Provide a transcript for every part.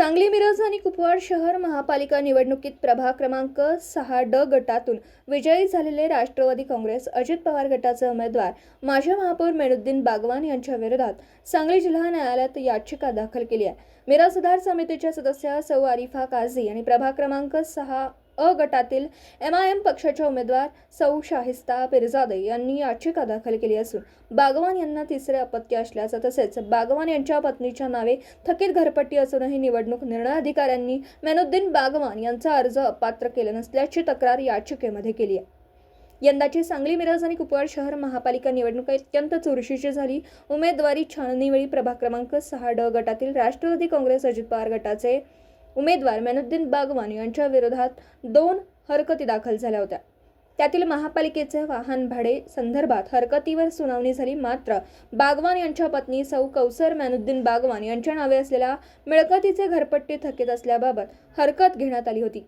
सांगली मिरज आणि कुपवाड शहर महापालिका निवडणुकीत प्रभाग क्रमांक सहा ड गटातून विजयी झालेले राष्ट्रवादी काँग्रेस अजित पवार गटाचे उमेदवार माजी महापौर मेनुद्दीन बागवान यांच्या विरोधात सांगली जिल्हा न्यायालयात याचिका दाखल केली आहे. मिरज सुधार समितीच्या सदस्या सौ आरिफा काझी आणि प्रभाग क्रमांक सहा अ गटातील एम आय एम पक्षाच्या उमेदवार सौ शाहिस्ता पिरजादे यांनी याचिका दाखल केली असून बागवान यांना तिसरे अपत्य असल्याचं तसेच बागवान यांच्या पत्नीच्या नावे थकीत घरपट्टी असूनही निवडणूक निर्णय अधिकाऱ्यांनी मेनुद्दीन बागवान यांचा अर्ज अपात्र केला नसल्याची तक्रार याचिकेमध्ये केली आहे. यंदाची सांगली मिरज आणि कुपवाड शहर महापालिका निवडणूक अत्यंत चुरशीची झाली. उमेदवारी छाननीवेळी प्रभाग क्रमांक सहा ड गटातील राष्ट्रवादी काँग्रेस अजित पवार गटाचे उमेदवार मेनुद्दीन बागवान यांच्या विरोधात दोन हरकती दाखल झाल्या होत्या. त्यातील महापालिकेचे वाहन भाडे संदर्भात हरकतीवर सुनावणी झाली मात्र बागवान यांच्या पत्नी सौ. कौसर मेनुद्दीन बागवान यांच्या नावे असलेल्या मिळकतीचे घरपट्टी थकीत असल्याबाबत हरकत घेण्यात आली होती.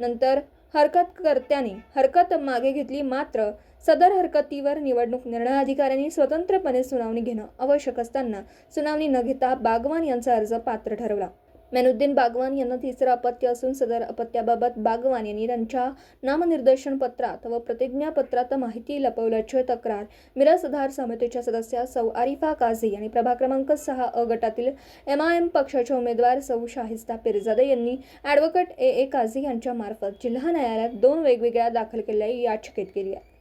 नंतर हरकतकर्त्याने हरकत मागे घेतली मात्र सदर हरकतीवर निवडणूक निर्णय अधिकाऱ्यांनी स्वतंत्रपणे सुनावणी घेणं आवश्यक असताना सुनावणी न घेता बागवान यांचा अर्ज पात्र ठरवला. मेनुद्दीन बागवान यांना तिसरं अपत्य असून सदर अपत्याबाबत बागवान यांनी त्यांच्या नामनिर्देशन पत्रात व प्रतिज्ञापत्रात माहिती लपवल्याची तक्रार. मिरज सुधार समितीच्या सदस्या सौ आरिफा काझी आणि प्रभाग क्रमांक सहा अ गटातील एम आय एम पक्षाचे उमेदवार सौ शाहिस्ता पिरजादे यांनी ॲडव्होकेट ए ए काझी यांच्यामार्फत जिल्हा न्यायालयात दोन वेगवेगळ्या दाखल केलेल्या याचिकेत केली आहे.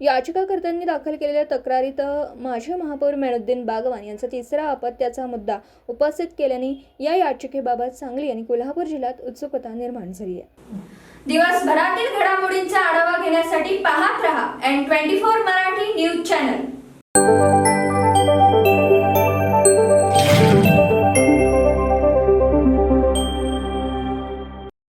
याचिकाकर्त्यांनी दाखल केलेल्या तक्रारीत माजी महापौर मेनुद्दीन बागवान यांचा तिसरा अपत्याचा मुद्दा उपस्थित केल्याने या याचिकेबाबत सांगली आणि कोल्हापूर जिल्ह्यात उत्सुकता निर्माण झाली आहे. दिवसभरातील घडामोडींचा आढावा घेण्यासाठी पाहत रहा N twenty four Marathi news channel.